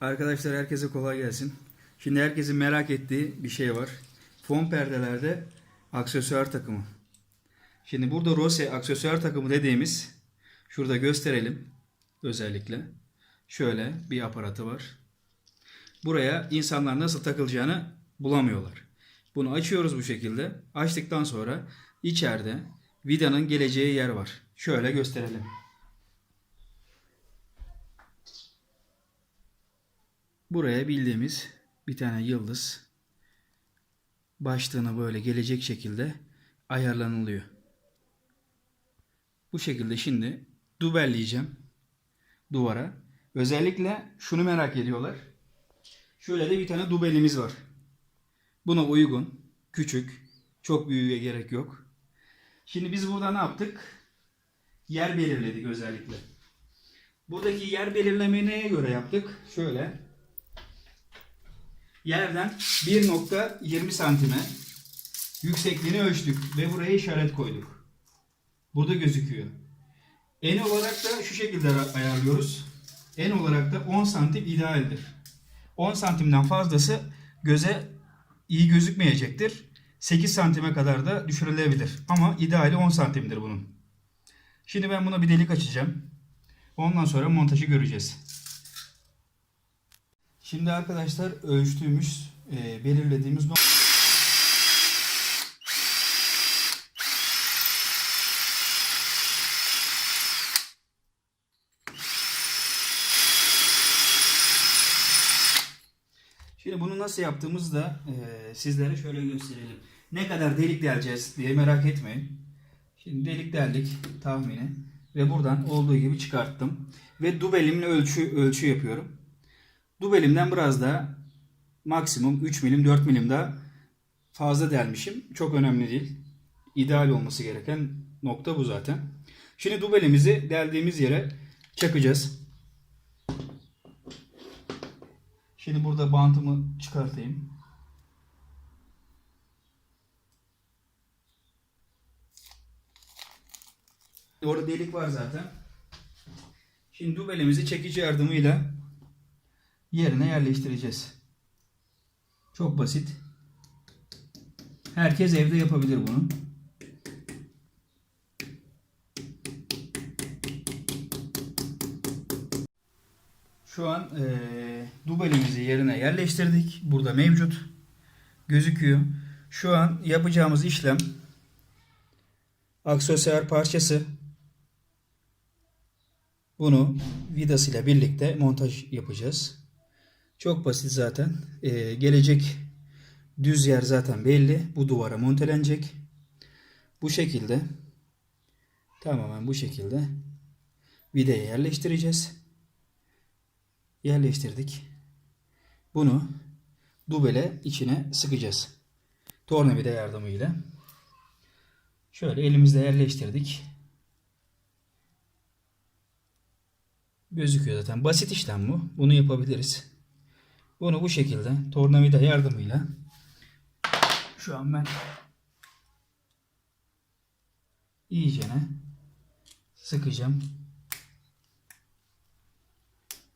Arkadaşlar herkese kolay gelsin. Şimdi herkesin merak ettiği bir şey var. Fon perdelerde aksesuar takımı. Şimdi burada Rose aksesuar takımı dediğimiz şurada gösterelim özellikle. Şöyle bir aparatı var. Buraya insanlar nasıl takılacağını bulamıyorlar. Bunu açıyoruz bu şekilde. Açtıktan sonra içeride vidanın geleceği yer var. Şöyle gösterelim. Buraya bildiğimiz bir tane yıldız başlığına böyle gelecek şekilde ayarlanılıyor. Bu şekilde şimdi dubelleyeceğim duvara. Özellikle şunu merak ediyorlar. Şöyle de bir tane dubelimiz var. Buna uygun, küçük, çok büyüğe gerek yok. Şimdi biz burada ne yaptık? Yer belirledik özellikle. Buradaki yer belirlemeyi neye göre yaptık? Şöyle. Yerden 1.20 santime yüksekliğini ölçtük ve buraya işaret koyduk. Burada gözüküyor. En olarak da şu şekilde ayarlıyoruz. En olarak da 10 santim idealdir. 10 santimden fazlası göze iyi gözükmeyecektir. 8 santime kadar da düşürülebilir. Ama ideali 10 santimdir bunun. Şimdi ben buna bir delik açacağım. Ondan sonra montajı göreceğiz. Şimdi arkadaşlar ölçtüğümüz, e, belirlediğimiz nokta... Şimdi bunu nasıl yaptığımızı da e, sizlere şöyle gösterelim. Ne kadar delik deleceğiz diye merak etmeyin. Şimdi delik deldik tahmini ve buradan olduğu gibi çıkarttım. Ve dubelimle ölçü ölçü yapıyorum. Dubelimden biraz daha maksimum 3 milim 4 milim daha fazla delmişim. Çok önemli değil. İdeal olması gereken nokta bu zaten. Şimdi dubelimizi deldiğimiz yere çakacağız. Şimdi burada bantımı çıkartayım. Orada delik var zaten. Şimdi dubelimizi çekici yardımıyla yerine yerleştireceğiz. Çok basit. Herkes evde yapabilir bunu. Şu an eee dubelimizi yerine yerleştirdik. Burada mevcut. Gözüküyor. Şu an yapacağımız işlem aksesuar parçası bunu vidasıyla birlikte montaj yapacağız. Çok basit zaten. Ee, gelecek düz yer zaten belli. Bu duvara montelenecek. Bu şekilde tamamen bu şekilde vidaya yerleştireceğiz. Yerleştirdik. Bunu dubele içine sıkacağız. Tornavida yardımıyla. Şöyle elimizde yerleştirdik. Gözüküyor zaten. Basit işlem bu. Bunu yapabiliriz. Bunu bu şekilde tornavida yardımıyla şu an ben iyicene sıkacağım.